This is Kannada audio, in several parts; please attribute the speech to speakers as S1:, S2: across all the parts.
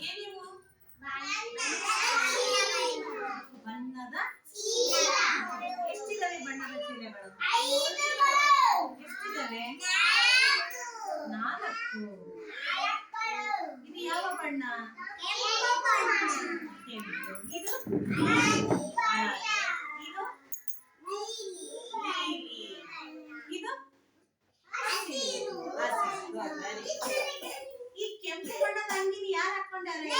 S1: ಏನಿವು ಬಣ್ಣದ ಎಷ್ಟಿದಾವೆ ಬಣ್ಣದ ಚೀಲೆಗಳು ಎಷ್ಟಿದಾವೆ? ನಾಲ್ಕು. ಇದು ಯಾವ ಬಣ್ಣ. ಕೆಂಪು. ಇದು ಹಳದಿ. ಇದು ನೀಲಿ ಇದು ಹಸಿರು. ಹಸಿರು. Very good. ಈ ಕೆಂಪು ಬಣ್ಣದ ಅಂಗಿನ ಯಾರು ಹಾಕೊಂಡಾರೆ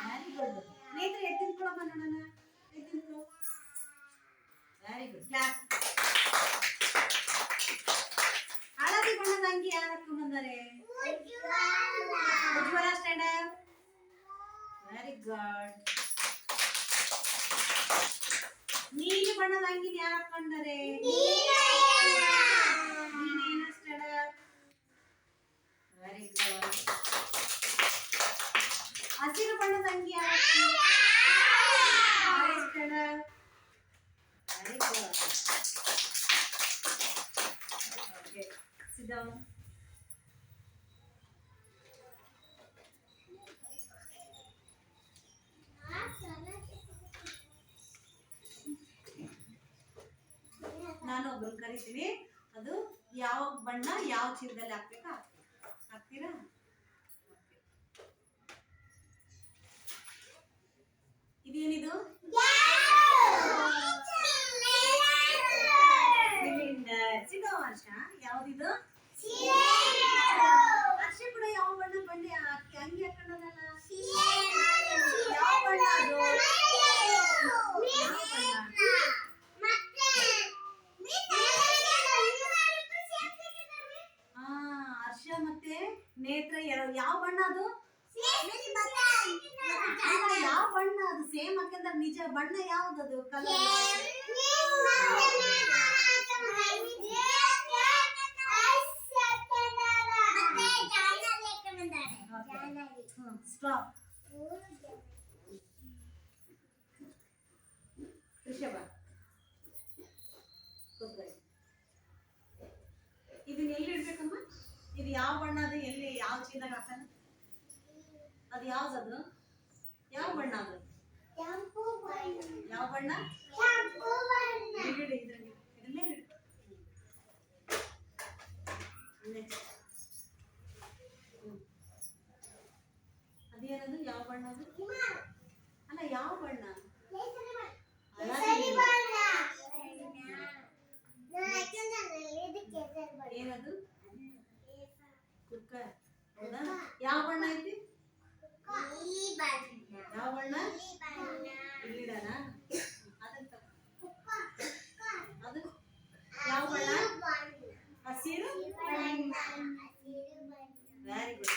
S1: ವೆರಿ ಗುಡ್ ನೇತ್ರ ಎತ್ತಿನ್ಕೊಳಮ್ಮ ನೋಡೋಣ ಎತ್ತಿನ್ಕೊ ವೆರಿ ಗುಡ್ ಕ್ಲಾಸ್ ಹಳದಿ ಬಣ್ಣದ ಅಂಗಿ ಯಾರು ಹಾಕೊಂಡ್ ಬಂದಾರೆ ಉಜ್ವಲ ಸ್ಟ್ಯಾಂಡರ್ ವೆರಿ ಗುಡ್ ನೀಲಿ ಬಣ್ಣದ ಅಂಗಿನ ಯಾರು ಹಾಕೊಂಡಾರೆ ನೀನೇನ ಸ್ಟ್ಯಾಂಡರ್ ವೆರಿ ಗುಡ್ ಹಸಿರು ಬಣ್ಣದ ಅಂಗಿ ಯಾರು ಸ್ಟ್ಯಾಂಡರ್ ಸಿಟ್ ಡೌನ್ ನಾನು ಒಬ್ರು ಕರಿತೀನಿ ಅದು ಯಾವ ಬಣ್ಣ ಯಾವ ಚೀಲದಲ್ಲಿ ಹಾಕ್ಬೇಕು? ಹಾಕ್ತೀರಾ? ಇದೇನಿದು? ವರ್ಷ ಯಾವ್ದಿದು? ಹರ್ಷ ಕೂಡ ಯಾವ ಬಣ್ಣ ಬಣ್ಣ ಹಾಕಿ ಅಂಗಿ ಹಾಕೊಂಡಲ್ಲ ಯಾವ ಬಣ್ಣ ಅದು ಹರ್ಷ ಮತ್ತೆ ನೇತ್ರ ಯಾವ- ಯಾವ ಬಣ್ಣ ಅದು? ಯಾವ ಬಣ್ಣ ಅದು? ಸೇಮ್ ಅಕ್ಕಂದ್ರೆ ನಿಜ. ಬಣ್ಣ ಯಾವ್ದದು? ಕಲರ್? ಸ್ಟಾಪ್ ಋಷಭ. ಇದನ್ನ ಎಲ್ಲಿ ಇಡ್ಬೇಕಮ್ಮ? ಇದು ಯಾವ ಬಣ್ಣ ಅದು? ಎಲ್ಲಿ? ಯಾವ ಚೀಲದಾಗ ಹಾಕೋಣ ಅದು ಯಾವ್ದದು? ಯಾವ ಬಣ್ಣ ಅದು? ಯಾವ ಬಣ್ಣ? ಇದ್ರಲ್ಲಿ. ಇದನ್ನೇ ಅದೇನದು? ಯಾವ ಬಣ್ಣ ಅದು? ಅಲ್ಲ ಯಾವ ಬಣ್ಣ. ಏನದು? ಕುಕ್ಕರ್ ಹೌದಾ? ಯಾವ ಬಣ್ಣ ಐತಿ? ಯಾವ ಬಣ್ಣ? ತಗೋ. ಅದು? ಯಾವ ಬಣ್ಣ? ಹಸಿರು ವೆರಿ ಗುಡ್